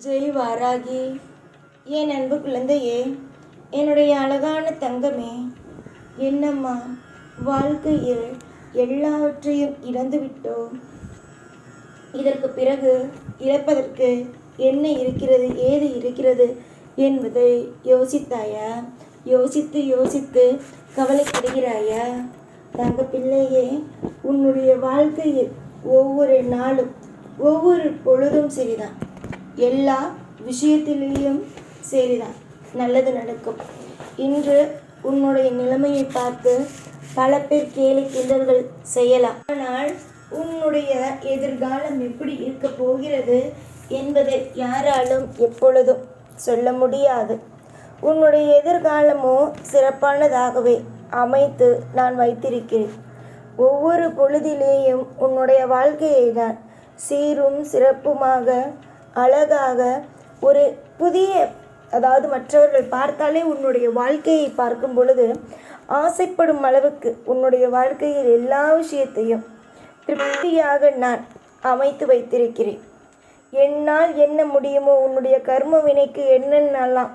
ஜெய் வாராகி என் அன்பு குழந்தையே என்னுடைய அழகான தங்கமே என்னம்மா வாழ்க்கையில் எல்லாவற்றையும் இழந்துவிட்டோம் இதற்கு பிறகு இழப்பதற்கு என்ன இருக்கிறது ஏது இருக்கிறது என்பதை யோசித்தாயா? யோசித்து யோசித்து கவலைப்படுகிறாயா? தங்க பிள்ளையே உன்னுடைய வாழ்க்கையில் ஒவ்வொரு நாளும் ஒவ்வொரு பொழுதும் சரிதான். எல்லா விஷயத்திலேயும் சரிதான். நல்லது நடக்கும். இன்று உன்னுடைய நிலைமையை பார்த்து பல பேர் கேலி கிண்டல்கள் செய்யலாம். ஆனால் உன்னுடைய எதிர்காலம் எப்படி இருக்க போகிறது என்பதை யாராலும் எப்பொழுதும் சொல்ல முடியாது. உன்னுடைய எதிர்காலமோ சிறப்பானதாகவே அமைத்து நான் வைத்திருக்கிறேன். ஒவ்வொரு பொழுதிலேயும் உன்னுடைய வாழ்க்கையை நான் சீரும் சிறப்புமாக அழகாக ஒரு புதிய அதாவது மற்றவர்கள் பார்த்தாலே உன்னுடைய வாழ்க்கையை பார்க்கும் பொழுது ஆசைப்படும் அளவுக்கு உன்னுடைய வாழ்க்கையில் எல்லா விஷயத்தையும் திருப்தியாக நான் அமைத்து வைத்திருக்கிறேன். என்னால் என்ன முடியுமோ உன்னுடைய கர்ம வினைக்கு என்னென்னலாம்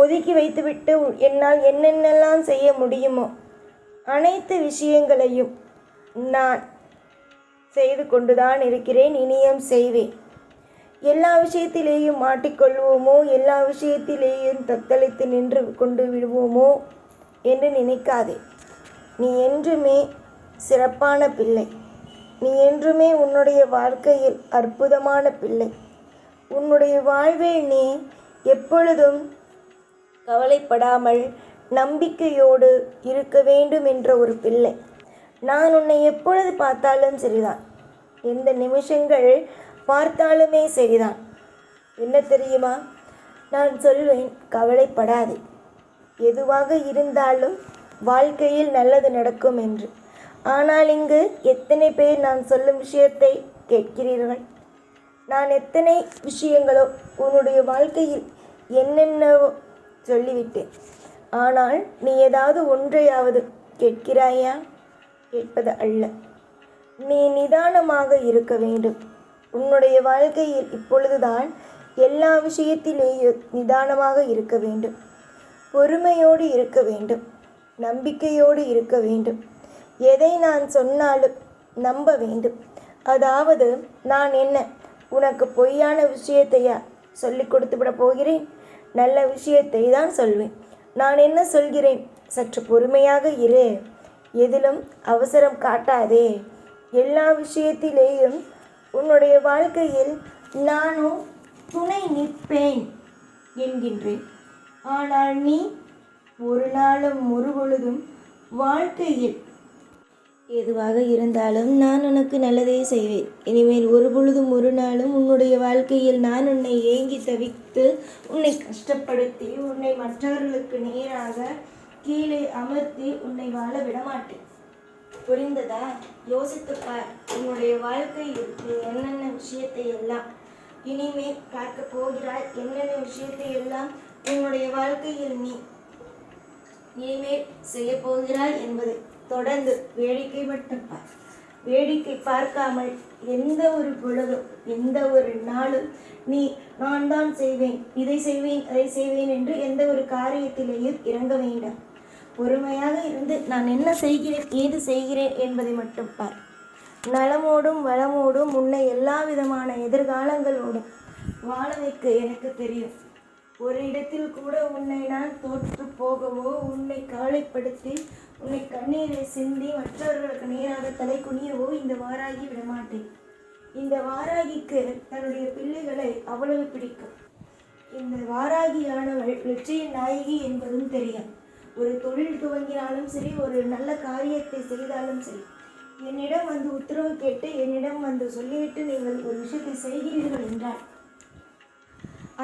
ஒதுக்கி வைத்துவிட்டு என்னால் என்னென்னலாம் செய்ய முடியுமோ அனைத்து விஷயங்களையும் நான் செய்து கொண்டுதான் இருக்கிறேன். இனியும் செய்வேன். எல்லா விஷயத்திலேயும் மாட்டிக்கொள்வோமோ? எல்லா விஷயத்திலேயும் தத்தளித்து நின்று கொண்டு விடுவோமோ? என்று நினைக்காதே. நீ என்றுமே சிறப்பான பிள்ளை. நீ என்றுமே உன்னுடைய வாழ்க்கையில் அற்புதமான பிள்ளை. உன்னுடைய வாழ்வில் நீ எப்பொழுதும் கவலைப்படாமல் நம்பிக்கையோடு இருக்க வேண்டும் என்ற ஒரு பிள்ளை. நான் உன்னை எப்பொழுது பார்த்தாலும் சரிதான். எந்த நிமிஷங்கள் பார்த்தாலுமே சரிதான். என்ன தெரியுமா? நான் சொல்வேன் கவலைப்படாதே. எதுவாக இருந்தாலும் வாழ்க்கையில் நல்லது நடக்கும் என்று. ஆனால் இங்கு எத்தனை பேர் நான் சொல்லும் விஷயத்தை கேட்கிறீர்கள்? நான் எத்தனை விஷயங்களோ உன்னுடைய வாழ்க்கையில் என்னென்னவோ சொல்லிவிட்டேன். ஆனால் நீ ஏதாவது ஒன்றையாவது கேட்கிறாயா? கேட்பது அல்ல. நீ நிதானமாக இருக்க வேண்டும். உன்னுடைய வாழ்க்கையில் இப்பொழுதுதான் எல்லா விஷயத்திலேயும் நிதானமாக இருக்க வேண்டும். பொறுமையோடு இருக்க வேண்டும். நம்பிக்கையோடு இருக்க வேண்டும். எதை நான் சொன்னாலும் நம்ப வேண்டும். அதாவது நான் என்ன உனக்கு பொய்யான விஷயத்தையா சொல்லி கொடுத்து விட போகிறேன்? நல்ல விஷயத்தை தான் சொல்வேன். நான் என்ன சொல்கிறேன்? சற்று பொறுமையாக இரு. எதிலும் அவசரம் காட்டாதே. எல்லா விஷயத்திலேயும் உன்னுடைய வாழ்க்கையில் நானும் துணை நிற்பேன் என்கின்றேன். ஆனால் நீ ஒரு நாளும் ஒரு பொழுதும் வாழ்க்கையில் எதுவாக இருந்தாலும் நான் உனக்கு நல்லதே செய்வேன். இனிமேல் ஒரு பொழுதும் ஒரு நாளும் உன்னுடைய வாழ்க்கையில் நான் உன்னை ஏங்கி தவித்து உன்னை கஷ்டப்படுத்தி உன்னை மற்றவர்களுக்கு நேராக கீழே அமர்த்தி உன்னை வாழ விடமாட்டேன். புரிந்ததா? யோசித்துப் பார். உன்னுடைய வாழ்க்கையில் நீ என்னென்ன விஷயத்தை எல்லாம் இனிமே பார்க்க போகிறாய்? என்னென்ன விஷயத்தை எல்லாம் உன்னுடைய வாழ்க்கையில் நீ இனிமேல் செய்ய போகிறாய் என்பதை தொடர்ந்து வேடிக்கை மட்டும் பார். வேடிக்கை பார்க்காமல் எந்த ஒரு பொழுதும் எந்த ஒரு நாளும் நீ நான் தான் செய்வேன் இதை செய்வேன் அதை செய்வேன் என்று எந்த ஒரு காரியத்திலேயும் இறங்க வேண்டாம். பொறுமையாக இருந்து நான் என்ன செய்கிறேன் ஏது செய்கிறேன் என்பதை மட்டும் பார். நலமோடும் வளமோடும் உன்னை எல்லா விதமான எதிர்காலங்களோடும் வாழ வைக்க எனக்கு தெரியும். ஒரு இடத்தில் கூட உன்னை நான் தோற்று போகவோ உன்னை கவலைப்படுத்தி உன்னை கண்ணீரை சிந்தி மற்றவர்களுக்கு நேராக தலை குனியவோ இந்த வாராகி விடமாட்டேன். இந்த வாராகிக்கு தன்னுடைய பிள்ளைகளை அவ்வளவு பிடிக்கும். இந்த வாராகியானவள் வெற்றியின் நாயகி என்பதும் தெரியும். ஒரு தொழில் துவங்கினாலும் சரி ஒரு நல்ல காரியத்தை செய்தாலும் சரி என்னிடம் வந்து உத்தரவு கேட்டு என்னிடம் வந்து சொல்லிவிட்டு நீங்கள் ஒரு விஷயத்தை செய்கிறீர்கள் என்றால்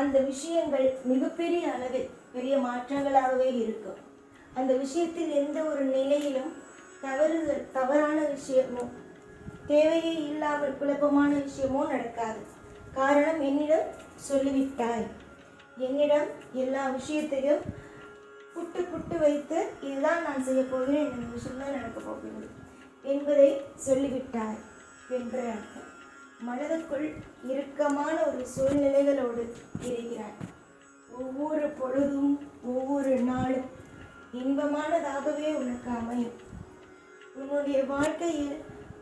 அந்த விஷயங்கள் மிகப்பெரிய அளவில் பெரிய மாற்றங்களாகவே இருக்கும். அந்த விஷயத்தில் எந்த ஒரு நிலையிலும் தவறு தவறான விஷயமோ தேவையே இல்லாமல் குழப்பமான விஷயமோ நடக்காது. காரணம் என்னிடம் சொல்லிவிட்டாய். என்னிடம் எல்லா விஷயத்தையும் புட்டு புட்டு வைத்து இதுதான் நான் செய்ய போகிறேன் இந்த விஷயம் தான் நடக்கப் போகிறது என்பதை சொல்லிவிட்டார் என்று அர்த்தம். மனதுக்குள் இறுக்கமான ஒரு சூழ்நிலைகளோடு இருக்கிறார் ஒவ்வொரு பொழுதும் ஒவ்வொரு நாளும் இன்பமானதாகவே உனக்கு அமையும். உன்னுடைய வாழ்க்கையில்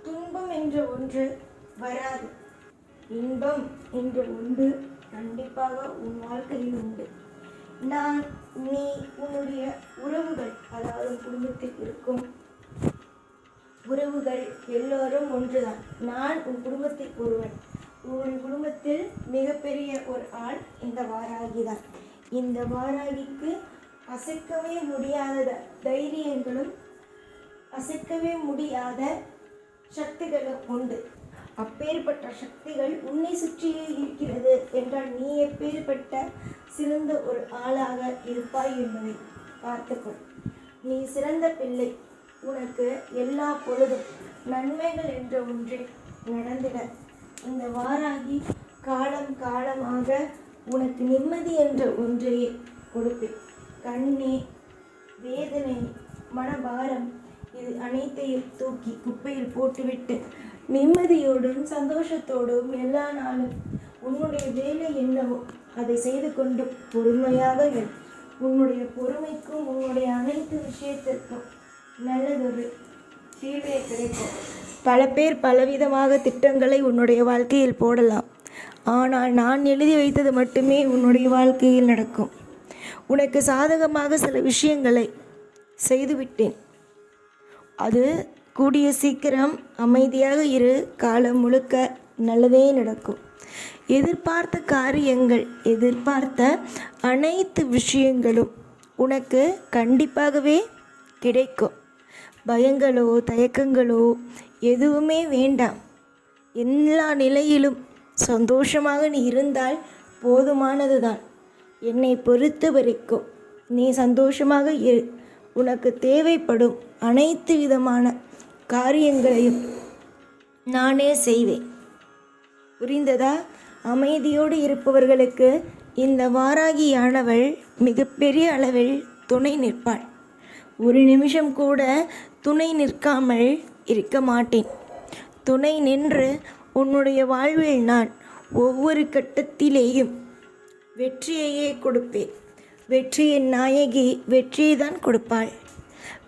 துன்பம் என்ற ஒன்று வராது. இன்பம் என்ற ஒன்று கண்டிப்பாக உன் வாழ்க்கையில் உண்டு. நான் நீ உன்னுடைய உறவுகள் அதாவது குடும்பத்தில் இருக்கும் உறவுகள் எல்லோரும் ஒன்றுதான். நான் உன் குடும்பத்தில் ஒருவன். உன் குடும்பத்தில் மிகப்பெரிய ஒரு ஆள் இந்த வாராகி தான். இந்த வாராகிக்கு அசைக்கவே முடியாத த- தைரியங்களும் அசைக்கவே முடியாத சக்திகளும் உண்டு. அப்பேற்பட்ட சக்திகள் உன்னை சுற்றியே இருக்கிறது என்றால் நீ எப்பேற்பட்ட சிறந்த ஒரு ஆளாக இருப்பாய் என்பதை பார்த்துக்கொள். நீ சிறந்த பிள்ளை. உனக்கு எல்லா பொழுதும் நன்மைகள் என்ற ஒன்றே நடந்திட. இந்த வாராகி காலம் காலமாக உனக்கு நிம்மதி என்ற ஒன்றையே கொடுப்பேன். கண்ணே வேதனை மனபாரம் இது அனைத்தையும் தூக்கி குப்பையில் போட்டுவிட்டு நிம்மதியோடும் சந்தோஷத்தோடும் எல்லா நாளும் உன்னுடைய வேலை என்னவோ அதை செய்து கொண்டு பொறுமையாக இரு. உன்னுடைய பொறுமைக்கும் உன்னுடைய அனைத்து விஷயத்திற்கும் நல்லதொரு தீர்வே கிடைக்கும். பல பேர் பலவிதமாக திட்டங்களை உன்னுடைய வாழ்க்கையில் போடலாம். ஆனால் நான் எழுதி வைத்தது மட்டுமே உன்னுடைய வாழ்க்கையில் நடக்கும். உனக்கு சாதகமாக சில விஷயங்களை செய்துவிட்டேன். அது கூடிய சீக்கிரம் அமைதியாக இரு. காலம் முழுக்க நல்லதே நடக்கும். எதிர்பார்த்த காரியங்கள் எதிர்பார்த்த அனைத்து விஷயங்களும் உனக்கு கண்டிப்பாகவே கிடைக்கும். பயங்களோ தயக்கங்களோ எதுவுமே வேண்டாம். எல்லா நிலையிலும் சந்தோஷமாக நீ இருந்தால் போதுமானது தான் என்னை பொறுத்த வரைக்கும் நீ சந்தோஷமாக இரு. உனக்கு தேவைப்படும் அனைத்து விதமான காரியங்களையும் நானே செய்வேன். புரிந்ததா? அமைதியோடு இருப்பவர்களுக்கு இந்த வாராகியானவள் மிகப்பெரிய அளவில் துணை நிற்பாள். ஒரு நிமிஷம் கூட துணை நிற்காமல் இருக்க மாட்டேன். துணை நின்று உன்னுடைய வாழ்வில் நான் ஒவ்வொரு கட்டத்திலேயும் வெற்றியையே கொடுப்பேன். வெற்றியின் நாயகி வெற்றியை தான் கொடுப்பாள்.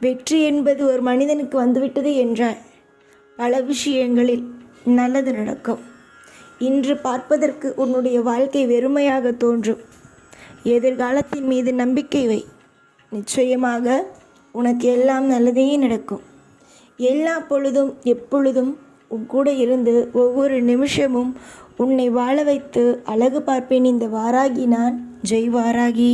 வெற்றி என்பது ஒரு மனிதனுக்கு வந்துவிட்டது என்றால் பல விஷயங்களில் நல்லது நடக்கும். இன்று பார்ப்பதற்கு உன்னுடைய வாழ்க்கை வெறுமையாக தோன்றும். எதிர்காலத்தின் மீது நம்பிக்கை வை. நிச்சயமாக உனக்கு எல்லாம் நல்லதே நடக்கும். எல்லா பொழுதும் எப்பொழுதும் உன் கூட இருந்து ஒவ்வொரு நிமிஷமும் உன்னை வாழ வைத்து அழகு பார்ப்பேன் இந்த வாராகி நான். ஜெய் வாராகி.